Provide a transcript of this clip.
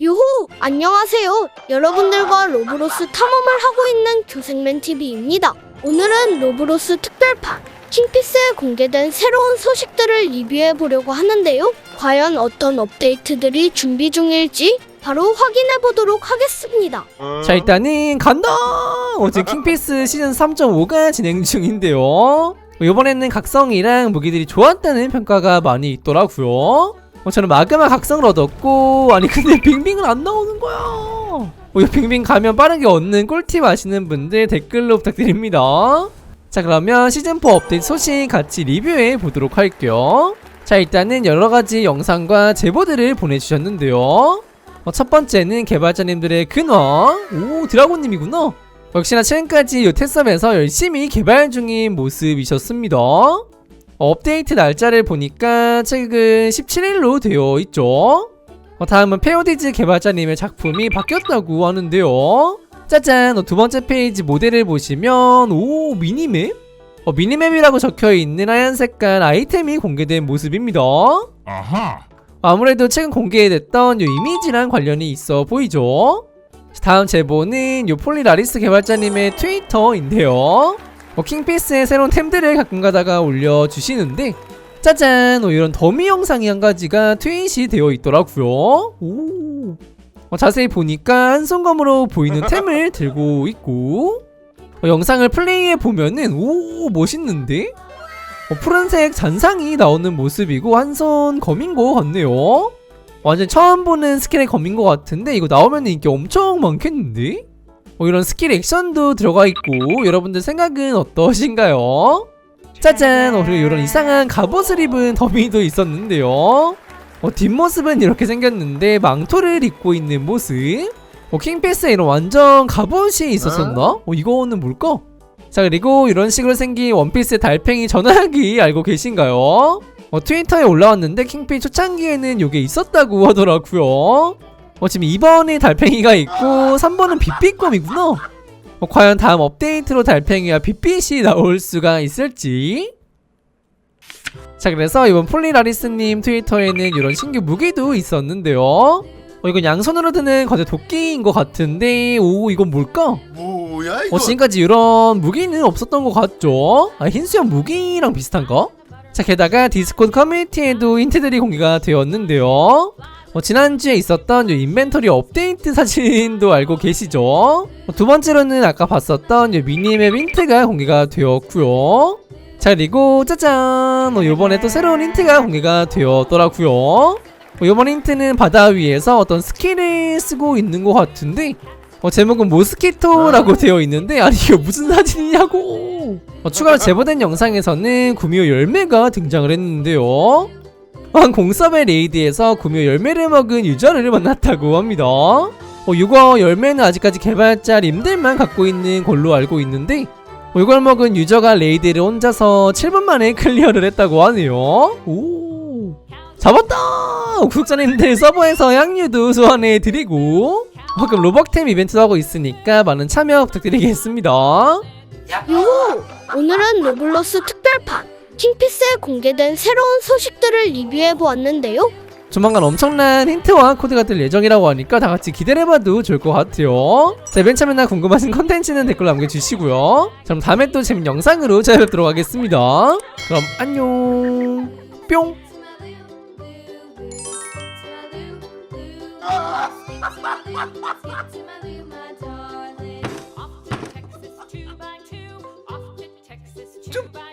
유호! 안녕하세요. 여러분들과 로브로스 탐험을 하고 있는 교생맨TV입니다. 오늘은 로브로스 특별판, 킹피스에 공개된 새로운 소식들을 리뷰해 보려고 하는데요. 과연 어떤 업데이트들이 준비 중일지 바로 확인해 보도록 하겠습니다. 자 일단은 간다! 어제 킹피스 시즌 3.5가 진행 중인데요 이번에는 각성이랑 무기들이 좋았다는 평가가 많이 있더라고요 어, 저는 마그마 각성을 얻었고 아니 근데 빙빙은 안 나오는 거야 어, 이 빙빙 가면 빠르게 얻는 꿀팁 아시는 분들 댓글로 부탁드립니다 자 그러면 시즌4 업데이트 소식 같이 리뷰해 보도록 할게요 자 일단은 여러가지 영상과 제보들을 보내주셨는데요 어, 첫 번째는 개발자님들의 근황. 오, 드라곤님이구나. 역시나 최근까지 요 테스업에서 열심히 개발 중인 모습이셨습니다. 어, 업데이트 날짜를 보니까 최근 17일로 되어 있죠. 어, 다음은 페어디즈 개발자님의 작품이 바뀌었다고 하는데요. 짜잔, 어, 두 번째 페이지 모델을 보시면 오 미니맵? 어, 미니맵이라고 적혀 있는 하얀 색깔 아이템이 공개된 모습입니다. 아하. 아무래도 최근 공개됐던 요 이미지랑 관련이 있어 보이죠? 다음 제보는 요 폴리라리스 개발자님의 트위터인데요. 어, 킹피스의 새로운 템들을 가끔 가다가 올려주시는데 짜잔! 어, 이런 더미 영상이 한 가지가 트윗이 되어 있더라고요. 오. 어, 자세히 보니까 한 손검으로 보이는 템을 들고 있고 어, 영상을 플레이해 보면은 오 멋있는데? 어, 푸른색 잔상이 나오는 모습이고 한 손 검인 거 같네요. 완전 처음 보는 스킬의 검인 것 같은데 이거 나오면 인기 엄청 많겠는데? 어, 이런 스킬 액션도 들어가 있고 여러분들 생각은 어떠신가요? 짜잔! 어, 그리고 이런 이상한 갑옷을 입은 더미도 있었는데요. 어, 뒷모습은 이렇게 생겼는데 망토를 입고 있는 모습. 어, 킹패스에 이런 완전 갑옷이 있었었나? 어, 이거는 뭘까? 자 그리고 이런 식으로 생긴 원피스 달팽이 전화기 알고 계신가요? 어, 트위터에 올라왔는데 킹피 초창기에는 요게 있었다고 하더라고요 어, 지금 2번에 달팽이가 있고 3번은 빛빛검이구나 어, 과연 다음 업데이트로 달팽이와 빛빛이 나올 수가 있을지 자 그래서 이번 폴리라리스님 트위터에는 이런 신규 무기도 있었는데요 어 이건 양손으로 드는 거대 도끼인 것 같은데 오 이건 뭘까? 뭐야 이거? 어, 지금까지 이런 무기는 없었던 것 같죠? 아, 흰수염 무기랑 비슷한가? 자, 게다가 디스코드 커뮤니티에도 힌트들이 공개가 되었는데요. 어, 지난주에 있었던 요 인벤토리 업데이트 사진도 알고 계시죠? 어, 두 번째로는 아까 봤었던 요 미니맵 힌트가 공개가 되었고요. 자, 그리고 짜잔! 어, 요번에 또 새로운 힌트가 공개가 되었더라고요. 어, 요번 힌트는 바다 위에서 어떤 스킬을 쓰고 있는 것 같은데 어, 제목은 모스키토라고 되어 있는데 아니 이거 무슨 사진이냐고 어, 추가로 제보된 영상에서는 구미호 열매가 등장을 했는데요 한 공섭의 레이드에서 구미호 열매를 먹은 유저를 만났다고 합니다 어, 이거 열매는 아직까지 개발자 림들만 갖고 있는 걸로 알고 있는데 어, 이걸 먹은 유저가 레이드를 혼자서 7분 만에 클리어를 했다고 하네요 오 잡았다 구독자님들 서버에서 향유도 소환해 드리고 가끔 로벅템 이벤트도 하고 있으니까 많은 참여 부탁드리겠습니다. 유호! 오늘은 로블로스 특별판, 킹피스에 공개된 새로운 소식들을 리뷰해 보았는데요. 조만간 엄청난 힌트와 코드가 뜰 예정이라고 하니까 다 같이 기대를 해봐도 좋을 것 같아요. 자, 맨 처음에나 궁금하신 컨텐츠는 댓글로 남겨주시고요. 자, 그럼 다음에 또 재밌는 영상으로 찾아뵙도록 하겠습니다. 그럼 안녕. 뿅. Off